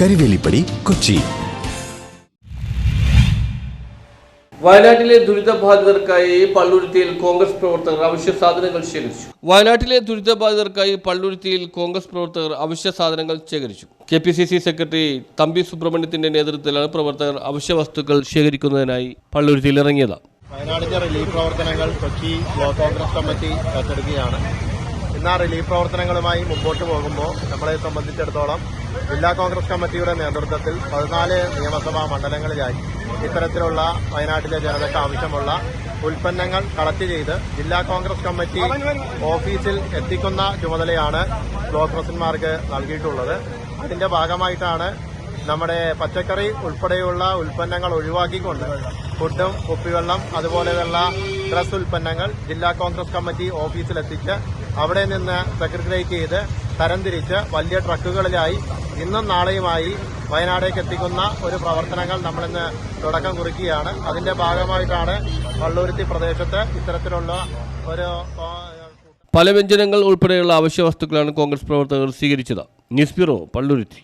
Karivelippadi Kochi. വയനാട്ടിലെ ദുരിതബാധിതർക്കായി പള്ളുരുത്തിയിൽ കോൺഗ്രസ് പ്രവർത്തകർ അവശ്യ സാധനങ്ങൾ ശേഖരിച്ചു. വയനാട്ടിലെ ദുരിതബാധിതർക്കായി പള്ളുരുത്തിയിൽ കോൺഗ്രസ് പ്രവർത്തകർ അവശ്യ സാധനങ്ങൾ ശേഖരിച്ചു. K P C C secretary Thampi സുബ്രഹ്മണ്യത്തിന്റെ നേതൃത്വത്തിലാണ് പ്രവർത്തകർ അവശ്യ വസ്തുക്കൾ ശേഖരിക്കുന്നതിനായി പള്ളുരുത്തിയിൽ ഇറങ്ങിയത്. വയനാടിന്റെ റിലീഫ് പ്രവർത്തനങ്ങൾ കൊച്ചി ബ്ലോക്ക് കോൺഗ്രസ് കമ്മിറ്റി ഏറ്റെടുക്കുകയാണ്. ഇന്ന് റിലീഫ് പ്രവർത്തനങ്ങളുമായി മുമ്പോട്ട് പോകുമ്പോൾ നമ്മളെ സംബന്ധിച്ചിടത്തോളം ജില്ലാ കോൺഗ്രസ് കമ്മിറ്റിയുടെ നേതൃത്വത്തിൽ പതിനാല് നിയമസഭാ മണ്ഡലങ്ങളിലായി ഇത്തരത്തിലുള്ള വയനാട്ടിലെ ജനതയ്ക്ക് ആവശ്യമുള്ള ഉൽപ്പന്നങ്ങൾ കളക്ട് ചെയ്ത് ജില്ലാ കോൺഗ്രസ് കമ്മിറ്റി ഓഫീസിൽ എത്തിക്കുന്ന ചുമതലയാണ് ബ്ലോക്ക് പ്രസിഡന്റ്മാർക്ക് നൽകിയിട്ടുള്ളത്. അതിന്റെ ഭാഗമായിട്ടാണ് നമ്മുടെ പച്ചക്കറി ഉൾപ്പെടെയുള്ള ഉൽപ്പന്നങ്ങൾ ഒഴിവാക്കിക്കൊണ്ട് ഫുഡും കുപ്പിവെള്ളം അതുപോലെയുള്ള ഡ്രസ് ഉൽപ്പന്നങ്ങൾ ജില്ലാ കോൺഗ്രസ് കമ്മിറ്റി ഓഫീസിലെത്തിച്ച് അവിടെ നിന്ന് സെക്രട്ടറിയേറ്റ് ചെയ്ത് തരംതിരിച്ച് വലിയ ട്രക്കുകളിലായി ഇന്നും നാളെയുമായി വയനാടേക്ക് എത്തിക്കുന്ന ഒരു പ്രവർത്തനങ്ങൾ നമ്മളിന്ന് തുടക്കം കുറിക്കുകയാണ്. അതിന്റെ ഭാഗമായിട്ടാണ് വള്ളൂരുത്തി പ്രദേശത്ത് ഇത്തരത്തിലുള്ള ഒരു പല വ്യഞ്ജനങ്ങൾ ഉൾപ്പെടെയുള്ള അവശ്യ വസ്തുക്കളാണ് കോൺഗ്രസ് പ്രവർത്തകർ സ്വീകരിച്ചത്. News bureau Palluruthy